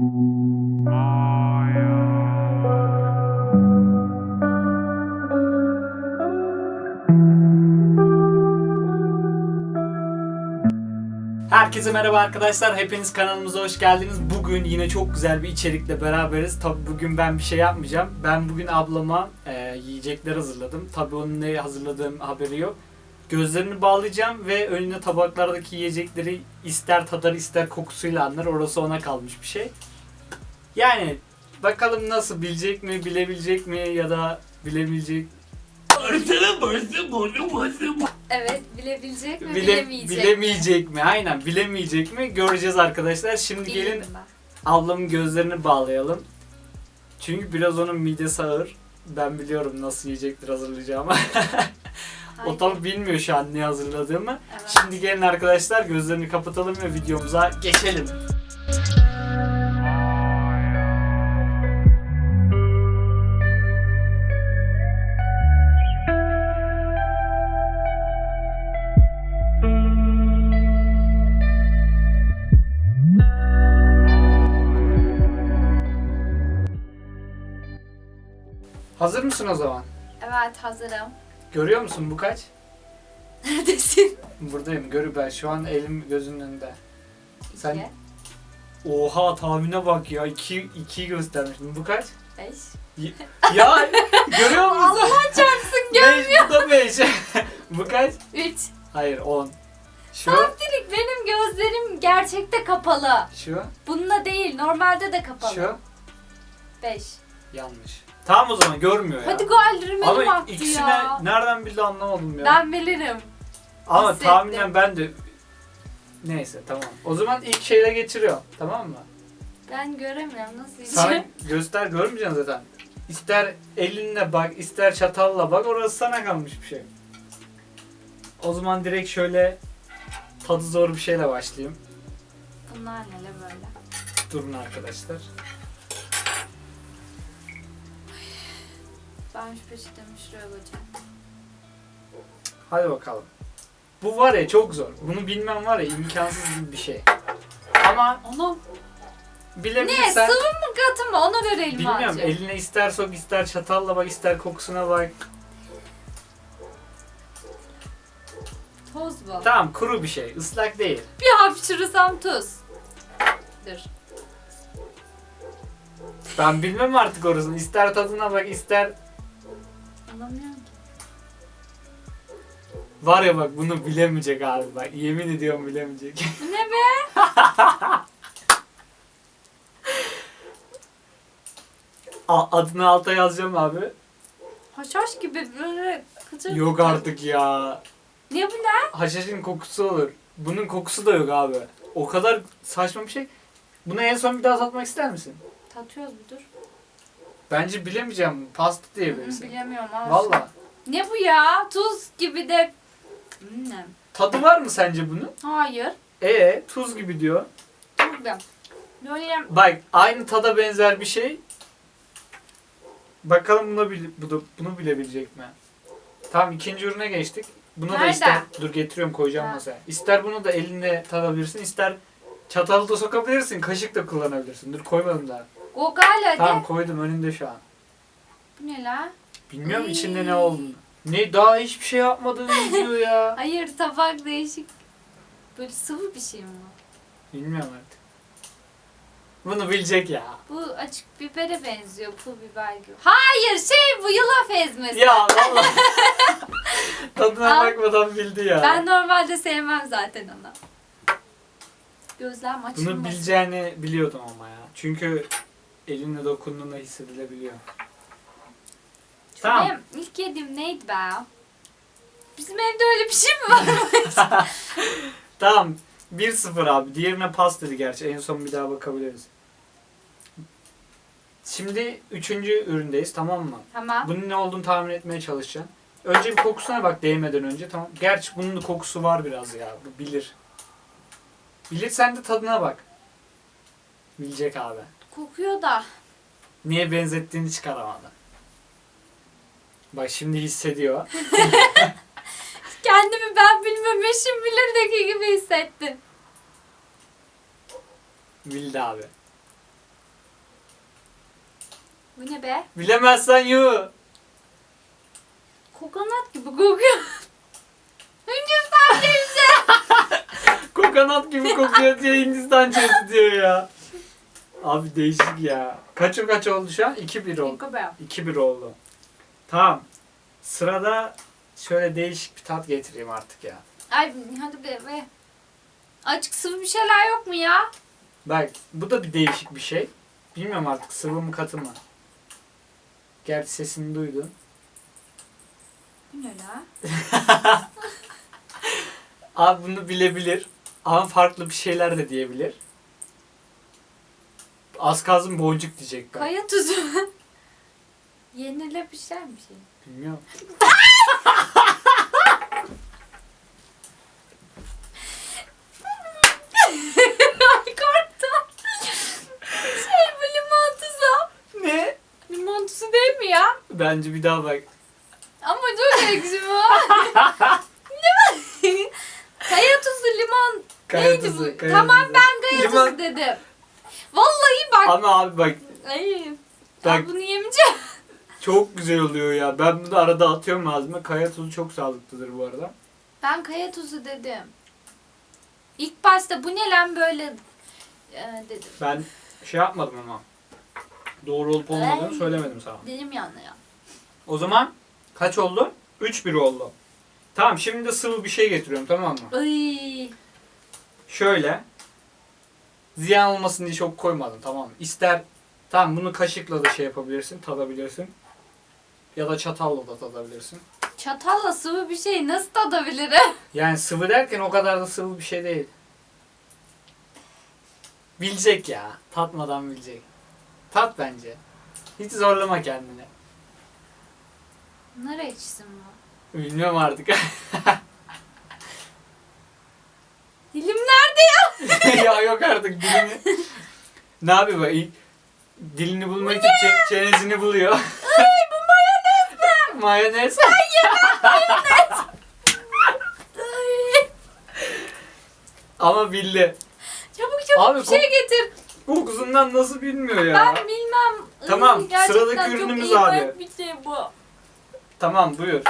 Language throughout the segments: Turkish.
Herkese merhaba arkadaşlar. Hepiniz kanalımıza hoş geldiniz. Bugün yine çok güzel bir içerikle beraberiz. Tabi bugün ben bir şey yapmayacağım. Ben bugün ablama e, yiyecekler hazırladım. Tabi onun ne hazırladığım haberi yok. Gözlerini bağlayacağım ve önüne tabaklardaki yiyecekleri ister tadar ister kokusuyla anlar. Orası ona kalmış bir şey. Yani bakalım nasıl bilecek mi, bilebilecek mi ya da bilebilecek Evet, bilebilecek mi, bile, bilemeyecek mi? bilemeyecek mi? Aynen bilemeyecek mi? Göreceğiz arkadaşlar. Şimdi gelin Bilmiyorum ben. ablamın gözlerini bağlayalım. Çünkü biraz onun midesi ağır. Ben biliyorum nasıl yiyecektir hazırlayacağımı. o tabi bilmiyor şu an ne hazırladığımı. Evet. Şimdi gelin arkadaşlar gözlerini kapatalım ve videomuza geçelim. Hazır mısın o zaman? Evet, hazırım. Görüyor musun bu kaç? Neredesin? Buradayım. Görü ben şu an elim gözünün önünde. Sen- İki, Oha tahmine bak ya. 2 2'yi göstermiştim. Bu kaç? beş. ya görüyor musun? Allah çarpsın gör. 5 bu da 5. bu kaç? Üç. Hayır 10. Şu Saftirik benim gözlerim gerçekte kapalı. şu Bununla değil, normalde de kapalı. şu Beş. yanlış. Tamam o zaman görmüyor ya. Hadi galirim Ama ikisine ya. nereden bildi anlamadım ya. Ben bilirim. Ama hissettim. tahminen ben de Neyse tamam. O zaman ilk şeyle geçiriyor. Tamam mı? Ben göremiyorum nasıl Sana yiyeceğim. göster görmeyeceksin zaten. İster elinle bak, ister çatalla bak. Orası sana kalmış bir şey. O zaman direkt şöyle tadı zor bir şeyle başlayayım. Bunlar neler böyle? Durun arkadaşlar. Peçetemi şuraya koyacağım. Hadi bakalım. Bu var ya çok zor. Bunu bilmem var ya imkansız gibi bir şey. Ama Onu ne? bilebilirsen Sıvı mı katı mı? Ona göre elime bilmiyorum alacağım. eline ister sok ister çatalla bak ister kokusuna bak. Toz bu. Tamam kuru bir şey ıslak değil. Bir hapşırırsam tuz. Dur. Ben bilmem artık orasını. İster tadına bak ister Ki. Var ya bak bunu bilemeyecek abi bak yemin ediyorum bilemeyecek. Ne be? A- Adını alta yazacağım abi. Haşhaş gibi böyle kıtır Yok artık ya. Ne bu lan? Haşhaşın kokusu olur. Bunun kokusu da yok abi. O kadar saçma bir şey. Bunu en son bir daha tatmak ister misin? Tatıyoruz bir dur. Bence bilemeyeceğim. Pasta diyebilirsin. Bilemiyorum ama. Valla. Ne bu ya? Tuz gibi de. Hmm. Tadı var mı sence bunun? Hayır. Ee tuz gibi diyor. Ben. Böyle Bak aynı tada benzer bir şey. Bakalım bunu, bil- bu da- bunu bilebilecek mi? Tamam ikinci ürüne geçtik. Bunu da Nerede? ister. Dur getiriyorum koyacağım Ha. masaya. İster bunu da elinle tadabilirsin. ister çatalı da sokabilirsin. Kaşık da kullanabilirsin. Dur koymadım daha. Gokal hadi. Tamam koydum önünde şu an. Bu ne lan? Bilmiyorum Iy. içinde ne olduğunu. Ne daha hiçbir şey yapmadığını diyor ya. Hayır tabak değişik. Böyle sıvı bir şey mi bu? Bilmiyorum artık. Bunu bilecek ya. Bu açık bibere benziyor. Pul biber gibi. Hayır şey bu yulaf ezmesi. Ya valla. Tadına Al. bakmadan bildi ya. Ben normalde sevmem zaten onu. Gözlem açılmasın. Bunu bileceğini biliyordum ama ya. Çünkü elinle dokunduğunda hissedilebiliyor. Tamam. Benim ilk yediğim neydi be? Bizim evde öyle bir şey mi var? Tamam. 1-0 abi. Diğerine pas dedi gerçi. En son bir daha bakabiliriz. Şimdi üçüncü üründeyiz tamam mı? tamam. Bunun ne olduğunu tahmin etmeye çalışacağım. Önce bir kokusuna bak değmeden önce tamam. Gerçi bunun da kokusu var biraz ya. Bu bilir. Bilir sen de tadına bak. Bilecek abi. Kokuyor da. Niye benzettiğini çıkaramadı. Bak şimdi hissediyor. Kendimi ben bilmem eşim bilirdeki gibi hissettim. Bildi abi. Bu ne be? Bilemezsen yu. Kokonat gibi kokuyor. Hindistan cevizi. Kokonat gibi kokuyor diye Hindistan cevizi diyor ya. Abi değişik ya. Kaç kaç oldu şu an? 2-1 oldu. Koku be. 2-1 oldu. Tamam. Sırada şöyle değişik bir tat getireyim artık ya. Ay hadi be. be. Açık sıvı bir şeyler yok mu ya? Bak bu da bir değişik bir şey. Bilmiyorum artık sıvı mı katı mı. Gerçi sesini duydun. Bu ne la? Abi bunu bilebilir. Ama farklı bir şeyler de diyebilir. Az kalsın boncuk diyecek ben. Kaya tuzu. Yenilebilen bir şey. Bilmiyorum. Ay korktum. Şey bu limon tuzu. Ne? Limon tuzu değil mi ya? Bence bir daha bak. Ama çok ekşi bu. Kaya tuzu limon. Kaya Neydi tuzu, bu? kaya tamam tuzu. ben kaya Limon- tuzu dedim. Vallahi bak. Ama abi bak Ay. Bak. Ben bunu yemeyeceğim. çok güzel oluyor ya. Ben bunu arada atıyorum ağzıma. Kaya tuzu çok sağlıklıdır bu arada. Ben kaya tuzu dedim. İlk başta bu ne lan böyle e, dedim. Ben şey yapmadım ama. Doğru olup olmadığını Ay. söylemedim sana. Dilim yandı ya. O zaman kaç oldu? 3-1 oldu. Tamam şimdi de sıvı bir şey getiriyorum tamam mı? Ay. Şöyle. Ziyan olmasın diye çok koymadım tamam mı? İster tamam bunu kaşıkla da şey yapabilirsin, tadabilirsin. Ya da çatalla da tadabilirsin. Çatalla sıvı bir şey nasıl tadabilirim? Yani sıvı derken o kadar da sıvı bir şey değil. Bilecek ya. Tatmadan bilecek. Tat bence. Hiç zorlama kendini. Ekşisi mi bu? Bilmiyorum artık. Dilim nerede ya? ya yok artık dilini. ne yapıyor bak ilk dilini bulmak için çe- çenesini buluyor. Ay bu mayonez mi? Mayonez. Ay. Ama bildi. Çabuk çabuk Abi, bir şey kok- getir. Kokusundan nasıl bilmiyor ya. Ben bilmem. Tamam, gerçekten sıradaki çok ürünümüz iğrenç abi. bir şey bu. Tamam buyur.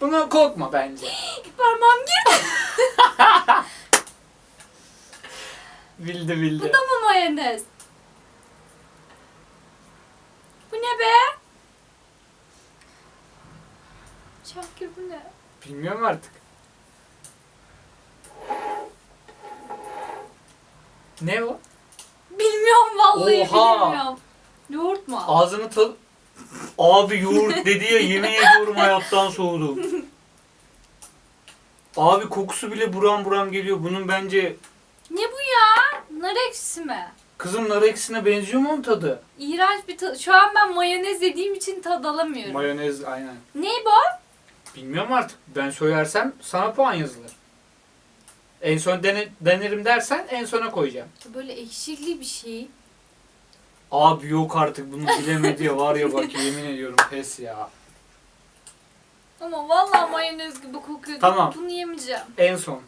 Buna korkma bence. Parmağım girdi. Bildi bildi. Bu da mı mayonez? Bu ne be? Şakir bu ne? Bilmiyorum artık. Ne o? Bilmiyorum vallahi Oha! bilmiyorum. Yoğurt mu? Ağzını tad... Abi yoğurt dedi ya yemin ediyorum hayattan soğudum. Abi kokusu bile buram buram geliyor. Bunun bence Ne bu ya? Nar ekşisi mi? kızım nar ekşisine benziyor mu onun tadı? İğrenç bir tadı. Şu an ben mayonez yediğim için tad alamıyorum. Mayonez aynen. ne bu? Bilmiyorum artık. Ben söylersem sana puan yazılır. En son dene, denerim dersen en sona koyacağım. Böyle ekşili bir şey. Abi yok artık bunu bilemedi ya var ya bak yemin ediyorum pes ya. Ama vallahi mayonez gibi kokuyor. Tamam. Bunu yemeyeceğim. En son.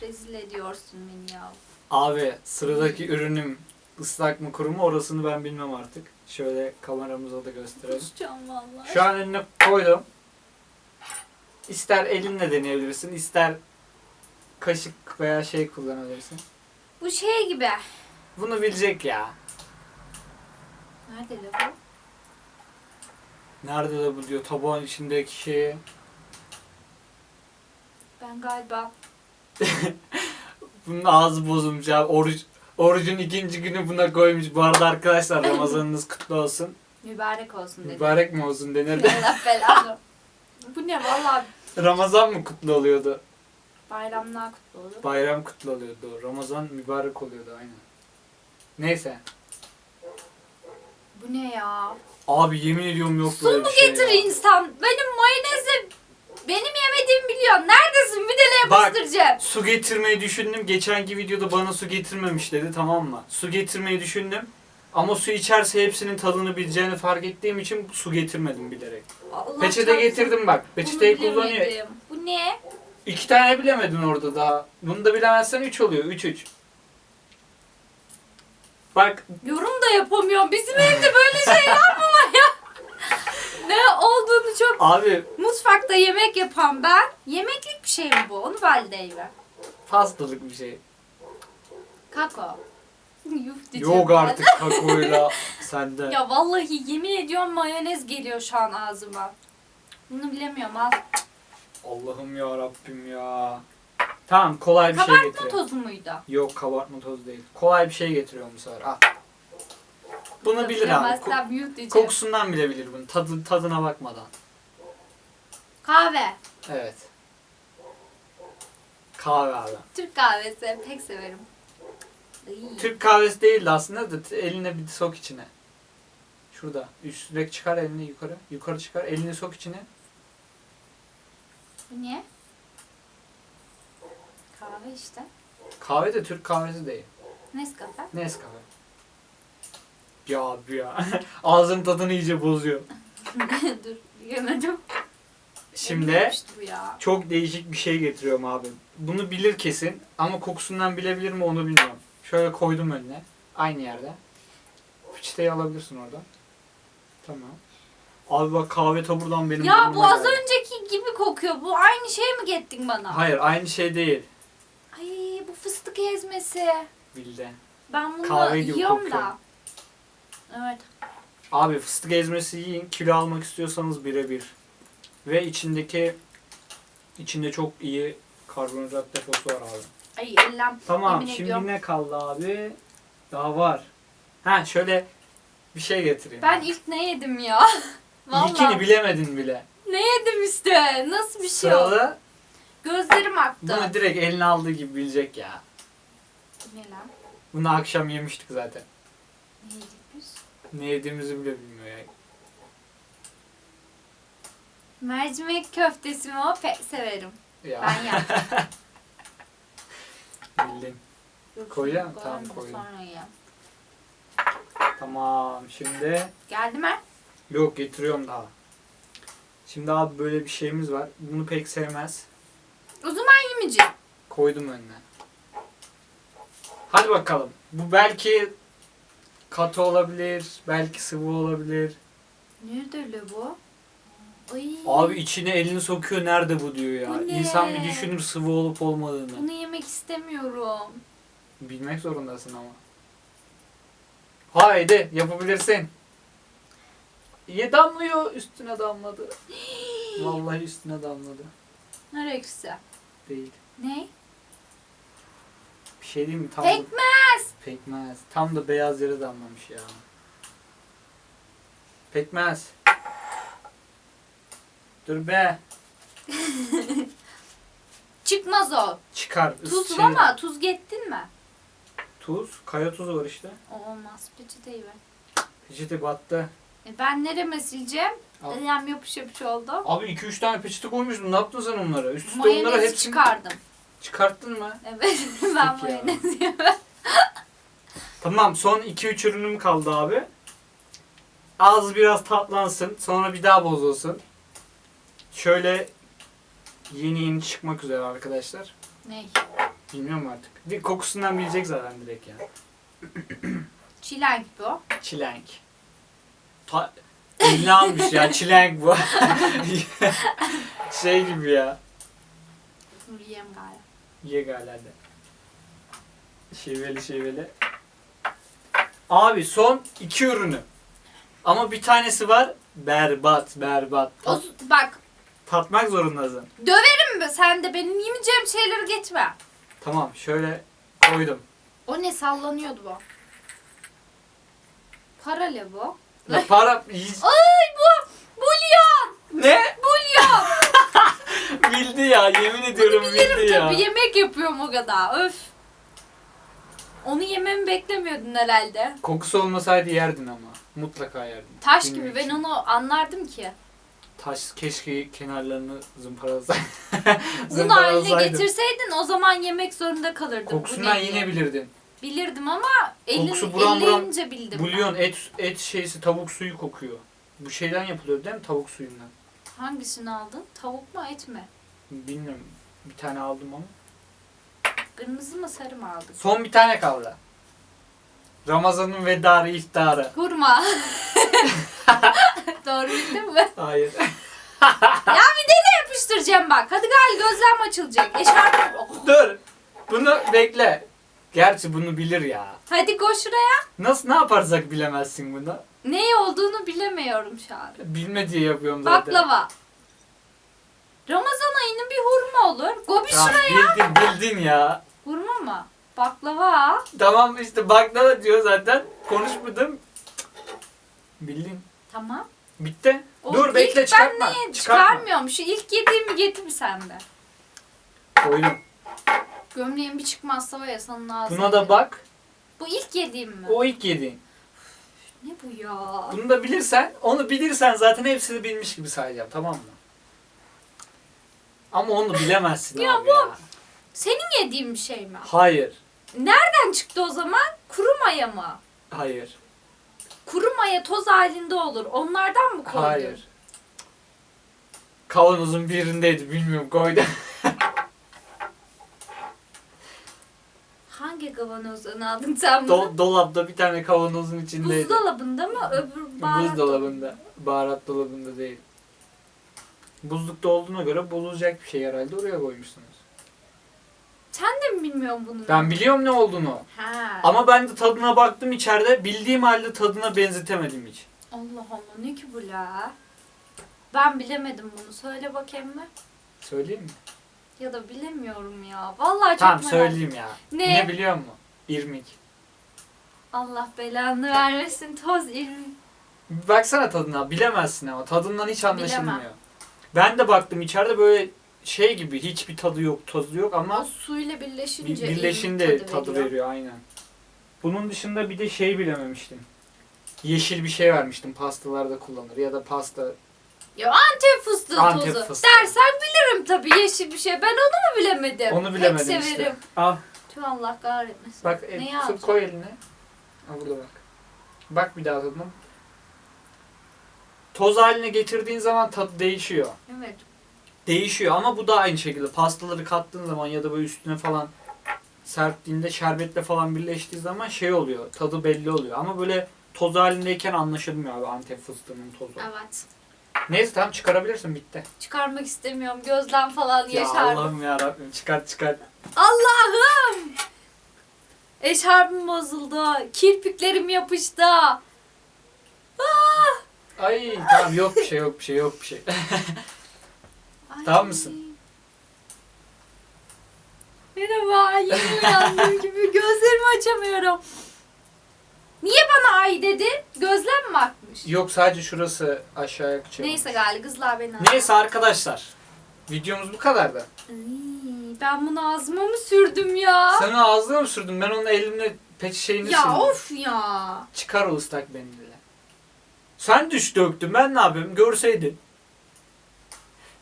Rezil ediyorsun beni ya. Abi sıradaki ürünüm ıslak mı kuru mu orasını ben bilmem artık. Şöyle kameramıza da gösterelim. Kusacağım vallahi. Şu an önüne koydum. İster elinle deneyebilirsin, ister kaşık veya şey kullanabilirsin. Bu şey gibi. Bunu bilecek ya. Nerede la bu? Nerede de bu diyor tabağın içindeki. Ben galiba Bunun ağzı bozulmuş abi. Oruç, orucun ikinci günü buna koymuş. Bu arada arkadaşlar Ramazanınız kutlu olsun. mübarek olsun dedim. Mübarek mi olsun denirdi. Allah belanı. Bu ne vallahi Ramazan mı kutlu oluyordu? bayramlar kutlu olur. Bayram kutlu oluyordu. Ramazan mübarek oluyordu aynen. Neyse. Bu ne ya? Abi yemin ediyorum yok Su böyle mu bir şey getir ya. insan? Benim mayonezi benim yemediğimi biliyorsun. Neredesin? Bir de Bak. yapıştıracağım. Su getirmeyi düşündüm. Geçenki videoda bana su getirmemiş dedi tamam mı? Su getirmeyi düşündüm. Ama su içerse hepsinin tadını bileceğini fark ettiğim için su getirmedim bilerek. Allah Peçete çarpsın. getirdim bak. Bunu Peçeteyi kullanıyor. bilemedim. Bu ne? İki tane bilemedin orada daha. Bunu da bilemezsen üç oluyor. Üç üç. Bak Yorum da yapamıyorum. Bizim evde böyle şeyler mi var ya? ne olduğunu çok... abi Mutfakta yemek yapan ben. Yemeklik bir şey mi bu? Onu valideyve. pastalık bir şey. Kako. Yuh diyeceğim Yok artık kakoyla sende. Ya vallahi yemin ediyorum mayonez geliyor şu an ağzıma. Bunu bilemiyorum al. Allah'ım ya Rabbim ya. Tamam kolay bir şey Kabartma getiriyor. tozu muydu? Yok kabartma tozu değil. Kolay bir şey getiriyorum bu sefer. Al. Bunu bilir abi. Ko- Bilemezsem yuh diyeceğim. kokusundan bile bilir bunu. Tadı, tadına bakmadan. Kahve. Evet. Kahve abi. Türk kahvesi pek severim. Iy. Türk kahvesi değildi aslında da t- eline bir sok içine. Şurada. Üstüne çıkar elini yukarı. Yukarı çıkar. Elini sok içine. Bu niye? Kahve işte. Kahve de Türk kahvesi değil. Nescafe. Nescafe. Ya abi ya. Ağzın tadını iyice bozuyor. Dur yemedim. Şimdi çok değişik bir şey getiriyorum abi. Bunu bilir kesin ama kokusundan bilebilir mi onu bilmiyorum. Şöyle koydum önüne. Aynı yerde. Fıçıtayı alabilirsin oradan. Tamam. Abi bak kahve taburdan benim Ya bu az geldi. önceki gibi kokuyor. Bu aynı şey mi gettin bana? Hayır aynı şey değil. Ay bu fıstık ezmesi. Bildi. Ben bunu Kahve gibi yiyorum kokuyor. da. Evet. Abi fıstık ezmesi yiyin. Kilo almak istiyorsanız birebir. Ve içindeki içinde çok iyi karbonhidrat deposu var abi. Ay ellem. Tamam Yemin şimdi ediyorum. ne kaldı abi? Daha var. Ha şöyle bir şey getireyim. Ben ilk ne yedim ya? İlkini Vallahi. bilemedin bile. Ne yedim işte? Nasıl bir şey o? Sırada Gözlerim aktı. bunu direkt eline aldığı gibi bilecek ya. Ne lan? Bunu akşam yemiştik zaten. Ne yedik biz? Ne yediğimizi bile bilmiyor ya. Mercimek köftesi mi o? Pek severim. Ya Ben yaptım. bildin. Dur, Koyacağım, tamam, koydum. Sonra yiyeyim. Tamam şimdi Geldi mi? yok getiriyorum daha. Şimdi abi böyle bir şeyimiz var. Bunu pek sevmez. Koydum önüne. Hadi bakalım. Bu belki katı olabilir, belki sıvı olabilir. Nerede öyle bu? Ay. Abi içine elini sokuyor nerede bu diyor ya. Bu ne? İnsan bir düşünür sıvı olup olmadığını. Bunu yemek istemiyorum. Bilmek zorundasın ama. Haydi yapabilirsin. İyi damlıyor üstüne damladı. Vallahi üstüne damladı. Nereksi? Değil. Ne? Şey değil mi? Tam Pekmez. Da, pekmez. Tam da beyaz yere damlamış ya. Pekmez. Dur be. Çıkmaz o. Çıkar. Tuzlu Şey- ama tuz gettin mi? Tuz. Kaya tuzu var işte. Olmaz. Peçeteyi ver. Peçete battı. E ben nereme sileceğim? Al. Elim yapış yapış oldu. Abi 2-3 tane peçete koymuştun. Ne yaptın sen onlara? Üst üste Mayonezi onlara hepsini çıkardım. Çıkarttın mı? Evet ben Peki ya. mayonez. Tamam son 2-3 ürünüm kaldı abi. Az biraz tatlansın. Sonra bir daha bozulsun. Şöyle yeni yeni çıkmak üzere arkadaşlar. Ne? Bilmiyorum artık. Bir kokusundan bilecek zaten direkt ya. Çilenk bu. Çilenk. Ta Eline almış ya çilenk bu. şey gibi ya. Dur yiyeyim galiba. Ye galiba. Şiveli şiveli. Abi son iki ürünü. Ama bir tanesi var berbat berbat. O, Tat- bak tatmak zorundasın. döverim mi? Sen de benim yemeyeceğim şeyleri getirme. Tamam şöyle koydum. O ne sallanıyordu bu. Parale bu. Ya para Ay bu bulyon. ne? Bulyon. Bildi ya yemin ediyorum bildi ya. tabii yemek yapıyorum o kadar. Öf. Onu yememi beklemiyordun herhalde. Kokusu olmasaydı yerdin ama. Mutlaka yerdin. Taş Bilmiyorum gibi ben onu anlardım ki. Taş keşke kenarlarını zımparalasaydın. Un haline getirseydin o zaman yemek zorunda kalırdım. Bu Kokusundan ne diye. yine bilirdin. Bilirdim ama elin, Kokusu buram buram elleyince bildim. Bulyon, et et şeysi tavuk suyu kokuyor. Bu şeyden yapılıyor değil mi? Tavuk suyundan. Hangisini aldın? Tavuk mu et mi? Bilmiyorum. Bir tane aldım ama. Kırmızı mı sarı mı aldın? Son bir tane kaldı. Ramazan'ın vedarı iftarı. Hurma. Doğru bildim mi? Hayır. ya bir de yapıştıracağım bak. Hadi gel gözlem açılacak. Eşarp. Oh. Dur. Bunu bekle. Gerçi bunu bilir ya. Hadi koş şuraya. Nasıl ne yaparsak bilemezsin bunu. Ne olduğunu bilemiyorum şu an. Bilme diye yapıyorum zaten. Baklava. Ramazan ayının bir hurma olur. Gobi Tamam, şuraya. bildin bildin ya. Hurma mı? Baklava. Tamam işte baklava diyor zaten. Konuşmadım. Bildin. Tamam. Bitti. O Dur bekle çıkartma. Ben niye Çıkartma. çıkarmıyorum? Şu ilk yediğimi getir sen de. Koydum. Gömleğim bir çıkmazsa var ya senin ağzına. Buna da bak. Bu ilk yediğim mi? O ilk yediğin. Ne bu ya? Bunu da bilirsen, onu bilirsen zaten hepsini bilmiş gibi sayacağım tamam mı? Ama onu bilemezsin Ya abi bu- ya. Senin yediğin bir şey mi? Hayır. Nereden çıktı o zaman? Kuru maya mı? Hayır. Kuru maya toz halinde olur. Onlardan mı koydun? Hayır. Kavanozun birindeydi bilmiyorum koydum. kavanozdan aldın sen bunu? Do- dolapta bir tane kavanozun içindeydi. Buzdolabında mı? Öbür baharat Buzdolabında. Baharat dolabında değil. Buzlukta olduğuna göre bozulacak bir şey herhalde oraya koymuşsunuz. Sen de mi bilmiyorsun bunu? Ben biliyorum ne olduğunu. Ha. Ama ben de tadına baktım içeride. Bildiğim halde tadına benzetemedim hiç. Allah Allah ne ki bu la? Ben bilemedim bunu. Söyle bakayım mı? Söyleyeyim mi? Ya da bilemiyorum ya. Vallahi çok tamam merak- söyleyeyim ya. Ne? Ne biliyor musun? İrmik. Allah belanı vermesin toz. Bir Baksana tadına. Bilemezsin ama. Tadından hiç anlaşılmıyor. Bilemem. Ben de baktım içeride böyle şey gibi hiçbir tadı yok, tozu yok O ama suyla bir- birleşince birleşinde irmik tadı, veriyor. aynen. Bunun dışında bir de şey bilememiştim. Yeşil bir şey vermiştim pastalarda kullanır ya da pasta Ya Antep fıstığı Antep tozu. fıstığı. Dersen bilirim tabii yeşil bir şey. Ben onu mu bilemedim? onu bilemedim Pek işte. severim. Al Tüh Allah kahretmesin. bak e, Neyi tut, alacağım? koy eline. Al burada bak. Bak bir daha tadına. Toz haline getirdiğin zaman tadı değişiyor. Evet. Değişiyor ama bu da aynı şekilde pastaları kattığın zaman ya da böyle üstüne falan serptiğinde şerbetle falan birleştiği zaman şey oluyor. Tadı belli oluyor ama böyle toz halindeyken anlaşılmıyor abi Antep fıstığının tozu. Evet. Neyse tamam çıkarabilirsin bitti. Çıkarmak istemiyorum. Gözden falan Ya yaşardım. Allah'ım ya Rabbim çıkar çıkar. Allah'ım! Eşarbım bozuldu. Kirpiklerim yapıştı. Ah! Ay tamam yok bir şey yok bir şey yok bir şey. Ay. Tamam mısın? Merhaba. Yeni uyandığım gibi gözlerimi açamıyorum. Niye bana ay dedin? Gözlem mi akmış? yok sadece şurası aşağıya kaçıyor. Neyse gali kızlar beni Neyse arkadaşlar. Videomuz bu kadardı. Ay, ben bunu ağzıma mı sürdüm ya? Sen onu ağzına mı sürdün? Ben onu elimle pet şeyini ya sildim. of ya. Çıkar o ıslak mendille. Sen düş döktün ben ne yapayım görseydin.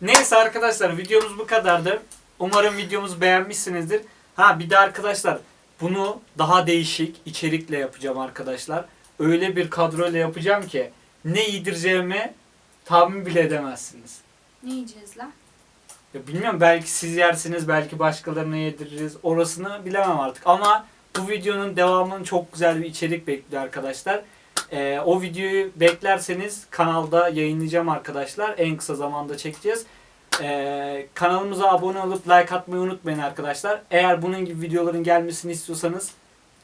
Neyse arkadaşlar videomuz bu kadardı. Umarım videomuzu beğenmişsinizdir. Ha bir de arkadaşlar bunu daha değişik içerikle yapacağım arkadaşlar. Öyle bir kadroyla yapacağım ki ne yedireceğimi tahmin bile edemezsiniz. Ne yiyeceğiz lan? Ya bilmiyorum belki siz yersiniz belki başkalarına yediririz. Orasını bilemem artık ama bu videonun devamının çok güzel bir içerik bekliyor arkadaşlar. Ee, o videoyu beklerseniz kanalda yayınlayacağım arkadaşlar. En kısa zamanda çekeceğiz. Ee, kanalımıza abone olup like atmayı unutmayın arkadaşlar. Eğer bunun gibi videoların gelmesini istiyorsanız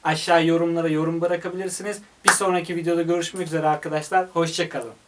aşağı yorumlara yorum bırakabilirsiniz. Bir sonraki videoda görüşmek üzere arkadaşlar. Hoşçakalın.